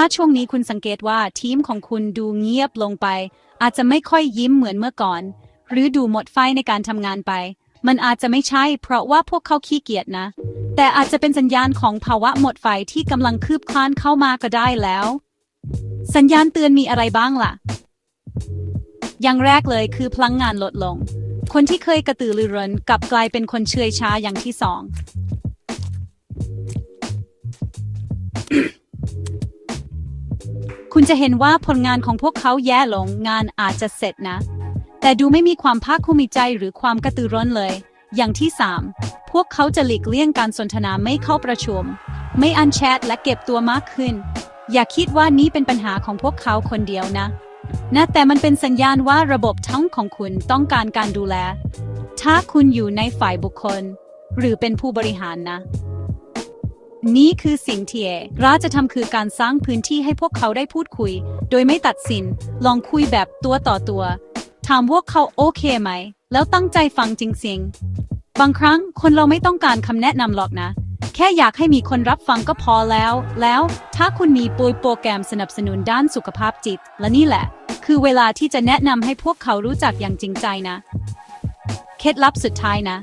ถ้าช่วงนี้คุณสังเกตว่าทีมของคุณดูเงียบลงไป อาจจะไม่ค่อยยิ้มเหมือนเมื่อก่อน หรือดูหมดไฟในการทำงานไป มันอาจจะไม่ใช่เพราะว่าพวกเขาขี้เกียจนะ แต่อาจจะเป็นสัญญาณของภาวะหมดไฟที่กำลังคืบคลานเข้ามาก็ได้แล้ว สัญญาณเตือนมีอะไรบ้างล่ะ อย่างแรกเลยคือพลังงานลดลง คนที่เคยกระตือรือร้นกลับกลายเป็นคนเฉอยชาอย่างที่สอง คุณจะเห็นว่าผลงานของพวกเขาแย่ลงงานอาจจะเสร็จนะ แต่ดูไม่มีความภาคภูมิใจหรือความกระตือร้นเลย อย่างที่ 3 พวกเขาจะหลีกเลี่ยงการสนทนาไม่เข้าประชุม ไม่อันแชทและเก็บตัวมากขึ้น อย่าคิดว่านี้เป็นปัญหาของพวกเขาคนเดียวนะ นะแต่มันเป็นสัญญาณว่าระบบทั้งของคุณต้องการการดูแล ถ้าคุณอยู่ในฝ่ายบุคคล หรือเป็นผู้บริหารนะ นี่คือสิ่งที่เราจะทำคือการสร้างพื้นที่ให้พวกเขาได้พูดคุย โดยไม่ตัดสิน ลองคุยแบบตัวต่อตัว ถามพวกเขาโอเคไหม แล้วตั้งใจฟังจริงๆ บางครั้งคนเราไม่ต้องการคำแนะนำหรอกนะ แค่อยากให้มีคนรับฟังก็พอแล้ว แล้วถ้าคุณมีปุยโปรแกรมสนับสนุนด้านสุขภาพจิต และนี่แหละ คือเวลาที่จะแนะนำให้พวกเขารู้จักอย่างจริงใจนะ เคล็ดลับสุดท้ายนะ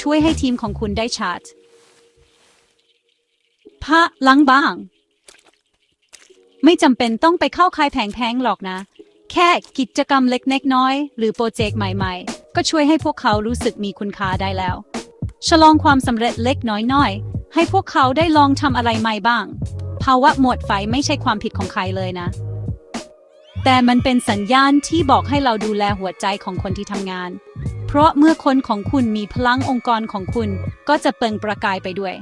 ช่วยให้ทีมของคุณได้ชาร์จ พระลังบ้าง ไม่จำเป็นต้องไปเข้าค่ายแพงๆหรอกนะ แค่กิจกรรมเล็กๆน้อย หรือโปรเจกต์ใหม่ๆ ก็ช่วยให้พวกเขารู้สึกมีคุณค่าได้แล้ว ฉลองความสำเร็จเล็กน้อยๆ ให้พวกเขาได้ลองทำอะไรใหม่บ้าง ภาวะหมดไฟไม่ใช่ความผิดของใครเลยนะ แต่มันเป็นสัญญาณที่บอกให้เราดูแลหัวใจของคนที่ทำงาน เพราะเมื่อคนของคุณมีพลังองค์กรของคุณก็จะเปล่งประกายไปด้วย